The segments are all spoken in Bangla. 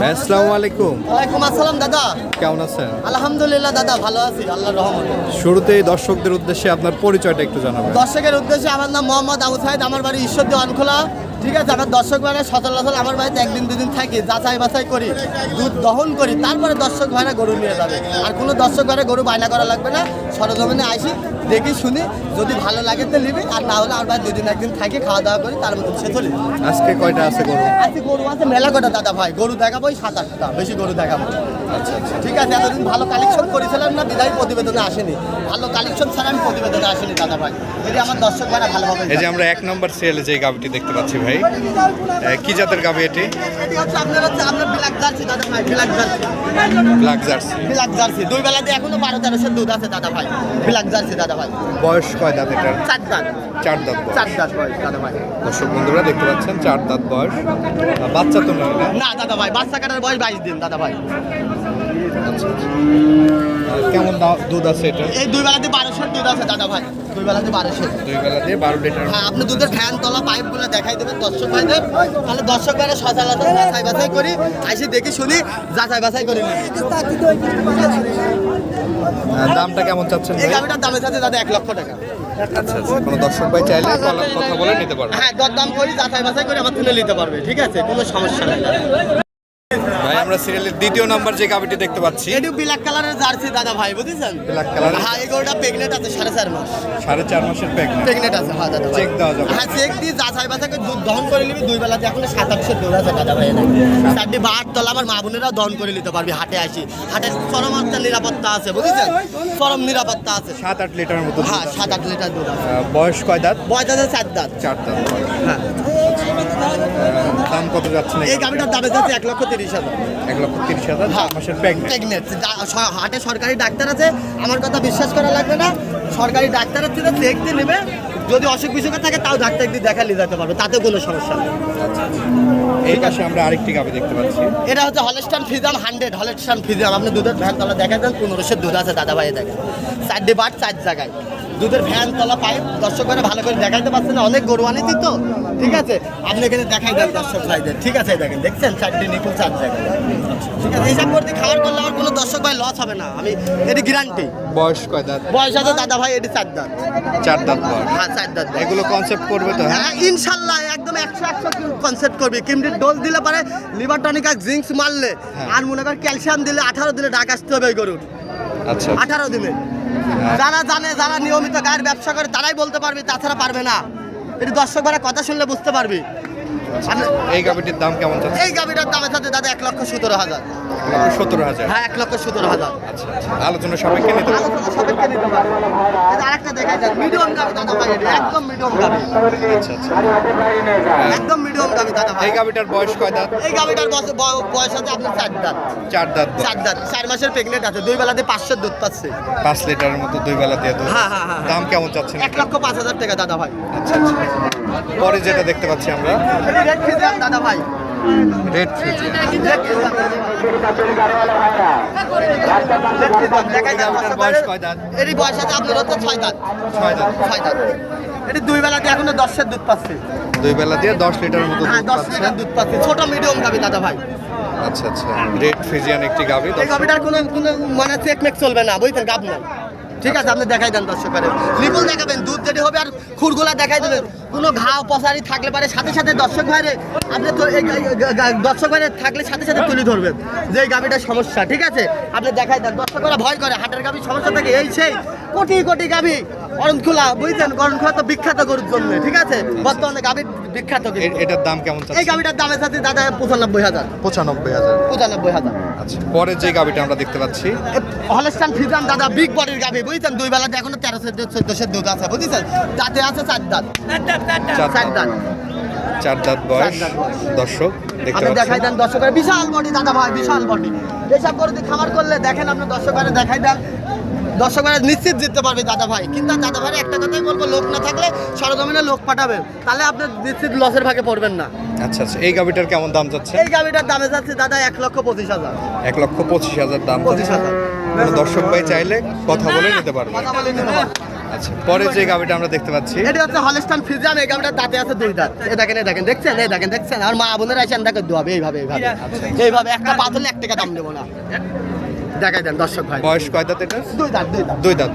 ভাই আসসালামু আলাইকুম। ওয়ালাইকুম আসসালাম দাদা। কেমন আছেন? আলহামদুলিল্লাহ দাদা ভালো আছি আল্লাহর রহমতে। শুরুতেই দর্শকদের উদ্দেশ্যে আপনার পরিচয়টা একটু জানাবেন। দর্শকের উদ্দেশ্যে আমার নাম মোহাম্মদ আবু সাইদ আমার বাড়ি ঈশ্বর দেওয়ানখোলা ঠিক আছে আমার দর্শক ভাইরা সচরাচর আমার বাড়িতে একদিন দুদিন থাকি যাচাই বাছাই করি দুধ দহন করি তারপরে দর্শক ভাইরা গরু নিয়ে যাবে। আর কোনো দর্শক ভাইরা গরু বায়না করা লাগবে না সরজমিনে আসি দেখি শুনি যদি ভালো লাগে তো নিবি আর না হলে বাড়ি দুদিন একদিন থাকি খাওয়া দাওয়া করি তার মধ্যে সে চলে আজকে কয়টা আছে গরু? আজকে গরু আছে মেলা কটা দাদা ভাই? গরু দেখাবো সাত আটটা বেশি গরু দেখাবো। আচ্ছা আচ্ছা। ঠিক আছে এতদিন ভালো কালেকশন করেছিলাম না বিদায় প্রতিবেদনে আসেনি। ভালো কালেকশন ছাড়া আমি প্রতিবেদনে আসেনি দাদা ভাই। যদি আমার দর্শক ভাড়া ভালো হবে এই যে আমরা এক নম্বর সিরিয়ালে যে গাভিটি দেখতে পাচ্ছি ভাই কি জাতের গাভি এটি? এটি হচ্ছে আপনার হচ্ছে আপনার ব্ল্যাক জার্সি দাদা ভাই black jersey. Black jersey. Black jersey দুই বেলাতে এখনও বারো তেরোশো দুধ আছে দাদা ভাই। ব্ল্যাক জার্সি দাদা ভাই। বয়স কয় দাঁত চার দাঁত। চার দাঁত চার দাঁত বয়স দাদা ভাই। দর্শক বন্ধুরা দেখতে পাচ্ছেন চার দাঁত বয়স। বাচ্চা তো না? না দাদা ভাই বাচ্চা কাটার বয়স বাইশ দিন দাদা ভাই। আচ্ছা আচ্ছা। কেমন দুধ আছে এটা? এই দুই বেলাতে বারোশো দুধ আছে দাদা ভাই। দুই বেলাতে বারোশো। দুই বেলা বারো লিটার। হ্যাঁ আপনি দুধের ফ্যান তলা পাইপগুলো দেখাই দেবেন দর্শক ভাইদের। তাহলে দর্শক ভাইরা সচরাচর যাচাই বাছাই করি আসি দেখি শুনি যাচাই বাছাই করি না। দামটা কেমন চাচ্ছেন এই গাড়িটার দামে যাচ্ছে দাদা এক লক্ষ টাকা। আচ্ছা আচ্ছা কোনো দর্শক ভাই চাইলে কথা বলে নিতে পারবে। হ্যাঁ দরদাম করি যাচাই বাছাই করে আমার তুলে নিতে পারবে ঠিক আছে? কোনো সমস্যা নেই। আমরা সিরিয়ালের দ্বিতীয় নাম্বার যে গাভিটি দেখতে পাচ্ছি। এটি ব্ল্যাক কালারের জার্সি দাদা ভাই বুঝেছেন? ব্ল্যাক কালার হ্যাঁ এই গরুটা প্রেগনেন্ট আছে সাড়ে চার মাস। সাড়ে চার মাসের প্রেগনেন্ট প্রেগনেন্ট আছে হ্যাঁ দাদা চেক দেওয়া যাবে। হ্যাঁ চেক দিয়ে যাচাই বাছাই করে দুধ দহন করে নিবি দুই বেলাতে এখন সাত আটশো দুধ আছে দাদা ভাই চারটি বার তলা আমার মা বোনেরাও দহন করে নিতে পারবি হাটে আসি। হাটে চরম একটা নিরাপত্তা আছে বুঝেছেন? চরম নিরাপত্তা আছে। সাত আট লিটারের মতো হ্যাঁ। সাত আট লিটার দুধ আছে। বয়স কয় দাঁত? বয়স আছে চার দাঁত। চার দাঁত। হ্যাঁ। দাম কত যাচ্ছে না এই গাড়িটার দামে যাচ্ছে এক লক্ষ তিরিশ হাজার। এক লক্ষ তিরিশ হাজার হ্যাঁ। মাসের প্রেগনেন্ট। হাটে সরকারি ডাক্তার আছে আমার কথা বিশ্বাস করা লাগবে না। সরকারি ডাক্তারের থেকে দেখতে নেবে। যদি অসুখ বিসুখে থাকে তাও ডাক্তার একদিন দেখালে নিয়ে যেতে পারবে তাতে কোনো সমস্যা নেই। এই পাশে আমরা আরেকটি গাভি দেখতে পাচ্ছি। এটা হচ্ছে হলেস্টান ফিজাম হান্ড্রেড হলেস্টান ফিজাম আপনি দুধের ভ্যান তলা দেখা দেন পনেরোশো দুধ আছে দাদা ভাই দেখেন। চারটে বার চার জায়গায়। দুধের ভ্যান তলা পাইপ ভালো করে দেখাইতে পারছে না অনেক গরু আনেছি তো। ঠিক আছে? আপনি এখানে দেখাই দেন দর্শক ভাইদের। ঠিক আছে দেখেন দেখছেন? চারটে নিকুল চার জায়গায়। ঠিক আছে? এইসব করতে খাবার করলে আমার কোনো দর্শক ভাই লস হবে না। আমি এটি গ্যারান্টি বয়স কয় দাঁত? বয়স আছে দাদা ভাই এটি চার দাঁত। চার দাঁত বয়স। হ্যাঁ চার দাঁত। এগুলো কনসেপ্ট করবে তো হ্যাঁ? হ্যাঁ ইনশাল্লাহ একদম একশো একশো কনসেপ্ট করবি। কিমটির ডোজ দিলে পারে লিভার টনিক আর জিঙ্কস মারলে হ্যাঁ। আর মনে কর ক্যালসিয়াম দিলে আঠারো দিনে ডাক আসতে হবে ওই গরুর। আচ্ছা। আঠারো দিনে। যারা জানে যারা নিয়মিত গায়ের ব্যবসা করে তারাই বলতে পারবে তাছাড়া পারবে না। এটি দর্শক ভাড়া কথা শুনলে বুঝতে পারবি। এই গাভিটির দাম কেমন চাচ্ছে এই গাভিটার দামে থাকে দাদা এক লক্ষ সতেরো হাজার। হ্যাঁ এক লক্ষ সতেরো হাজার। আচ্ছা আচ্ছা। আলোচনা নিতে নিতে পারবে। আরেকটা মিডিয়াম দাদা ভাই একদম মিডিয়াম গাভি। আচ্ছা আচ্ছা। একদম মিডিয়াম গাভি দাদা ভাই। এই বয়স কয় দাঁত? এই গাভিটার বয়স- বয়স আছে আপনার চার দাঁত। চার দাঁত চার দাঁত। চার মাসের প্রেগনেন্ট আছে দুই বেলাতে পাঁচশো দুধ পাচ্ছে। পাঁচ লিটারের মতো দুই বেলা দিয়ে দুধ। হ্যাঁ, হ্যাঁ, হ্যাঁ। দাম কেমন চাচ্ছেন? এক লক্ষ পাঁচ হাজার টাকা দাদা ভাই। আচ্ছা আচ্ছা। পরে যেটা দেখতে পাচ্ছি আমরা এটি রেড দাদা ভাই। রেড ফ্রিজ রেড ফিজিয়াম দেখাই এই গাভিটার বয়স কয় দাঁত? এটি বয়স আছে আপনার হচ্ছে ছয় দাঁত। ছয় দাঁত। ছয় দাঁত। এটি দুই বেলাতে এখনও দশের দুধ পাচ্ছে। দুই বেলা দিয়ে দশ লিটারের মতো হ্যাঁ দশ লিটার দুধ পাচ্ছে। ছোট মিডিয়াম গাভি দাদা ভাই। আচ্ছা আচ্ছা। রেড ফ্রিজিয়ান একটি গাভি এই গাভিটার কোনো কোনো মানে চেক মেক চলবে না বুঝছেন গাভ নাই। ঠিক আছে, আপনি দেখাই দেন দর্শকের লিপুল দেখাবেন, দুধ যেটি হবে আর খুরগুলা দেখাই দেবেন। কোনো ঘাও পশারি থাকলে পারে, সাথে সাথে দর্শক ভাইরে, আপনি দর্শক ভাইরে থাকলে সাথে সাথে তুলে ধরবেন। যে এই গাভিটার সমস্যা, ঠিক আছে? আপনি দেখাই দেন, দর্শকরা ভয় করে, হাটের গাভি সমস্যা থাকে এই সেই, কোটি কোটি গাভি অরণখোলা বুঝছেন? অরণখোলা তো বিখ্যাত গরুর জন্য ঠিক আছে? বর্তমানে গাভির বিখ্যাত এটার দাম কেমন এই চাচ্ছে গাভিটার দামে সাথে দাদা পঁচানব্বই হাজার। পঁচানব্বই হাজার। পঁচানব্বই হাজার। আচ্ছা পরে যে গাভিটা আমরা দেখতে পাচ্ছি। হলস্টান ফিজাম দাদা বিগ বডির গাভি বুঝছেন? দুই বেলাতে এখনও তেরো চোদ্দ দুধ আছে বুঝছেন? তাতে আছে চার দাঁত। চার দাঁত চার দাঁত। বয়স। দর্শক দেখতে দেখাই দেন দর্শকের। বিশাল বডি দাদা ভাই বিশাল বডি। এসব করে যদি খামার করলে দেখেন আপনি দর্শকের দেখাই দেন। দর্শকেরা নিশ্চিত জিততে পারবে দাদা ভাই। কিন্তু দাদা ভাই একটা কথাই বলব লোক না থাকলে সরজমিনে লোক পাঠাবেন। তাহলে আপনি নিশ্চিত লসের ভাগে পড়বেন না। আচ্ছা আচ্ছা এই গাভিটার কেমন দাম যাচ্ছে? এই গাভিটার দামে যাচ্ছে দাদা এক লক্ষ পঁচিশ হাজার। এক লক্ষ পঁচিশ হাজার দাম পঁচিশ হাজার। দর্শক ভাই চাইলে কথা বলে নিতে পারবে। কথা বলে নিতে পারবেন। আচ্ছা পরে যে গাভিটা আমরা দেখতে পাচ্ছি। এটা হচ্ছে হলস্টান ফ্রিজাম এই গামটার দাঁতে আছে দুই দাঁত। এ দেখেন এ দেখেন দেখছেন? এই দেখেন দেখছেন? আর মা বোনের আসেন দেখেন দোয়াবে এইভাবে এইভাবে। এইভাবে একটা পাতলে এক টাকা দাম দেবো না। দেখাই দেন দর্শক ভাই। বয়স কয় দাঁত এটা? দুই দাঁত দুই দাঁত। দুই দাঁত।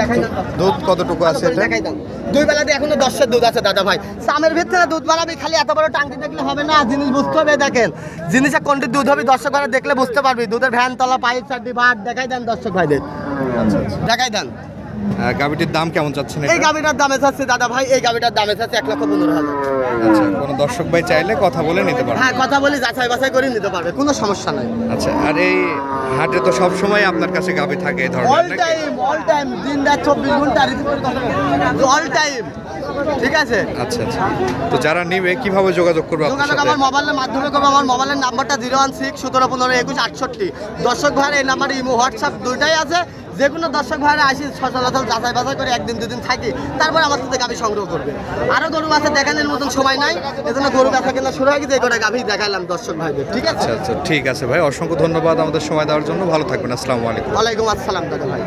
দেখাই দেন। দুধ কতটুকু আছে এটা দেখাই দেন। দুই বেলাতে এখনও দশের দুধ আছে দাদা ভাই। সামের ভিতরে দুধ বাড়াবি খালি এত বড় টাঙ্কি দেখলে হবে না জিনিস বুঝতে হবে দেখেন। জিনিসের কোনটি দুধ হবে দর্শক ভাই দেখলে বুঝতে পারবি। দুধের ভ্যান তলা পাইপ চারটি ভাট দেখাই দেন দর্শক ভাইদের। দেখাই দেন। আহ, গাভিটির দাম কেমন চাচ্ছেন এই গাবিটার দামে চাচ্ছে দাদা ভাই এই গাবিটার দামে চাচ্ছে এক লক্ষ পনেরো হাজার। আচ্ছা কোনো দর্শক ভাই চাইলে কথা বলে নিতে পারবে। হ্যাঁ কথা বলি যাচাই বাছাই করে নিতে পারবে কোনো সমস্যা নাই। আচ্ছা আর এই হাটে তো সব সময় আপনার কাছে গাবে থাকে এই অল ধরনের অল টাইম অল টাইম দিন রাত চব্বিশ ঘণ্টা অল টাইম ঠিক আছে? আচ্ছা আচ্ছা। তো যারা নিবে কীভাবে যোগাযোগ করবে যোগাযোগ আমার মোবাইলের মাধ্যমে করব। আমার মোবাইলের নাম্বারটা জিরো ওয়ান সিক্স সতেরো পনেরো একুশ আটষট্টি। দর্শক ভাইয়ের এই নাম্বারে ইমো হোয়াটসঅ্যাপ দুইটাই আছে। যে কোনো দর্শক ভাইরা আসি সচরাচর যাচাই বাছাই করে একদিন দুদিন থাকি। তারপর আমার সাথে গাভি সংগ্রহ করবে। আরও গরু আছে দেখানোর মতন সময় নাই। এজন্য গরু দেখা কেনা শুরু হয়ে গেছে। করে গাভি দেখাইলাম দর্শক ভাইদের। ঠিক আছে? আচ্ছা আচ্ছা। ঠিক আছে ভাই অসংখ্য ধন্যবাদ আমাদের সময় দেওয়ার জন্য। ভালো থাকবেন। আসসালামু আলাইকুম। ওয়ালাইকুম আসসালাম দাদা ভাই।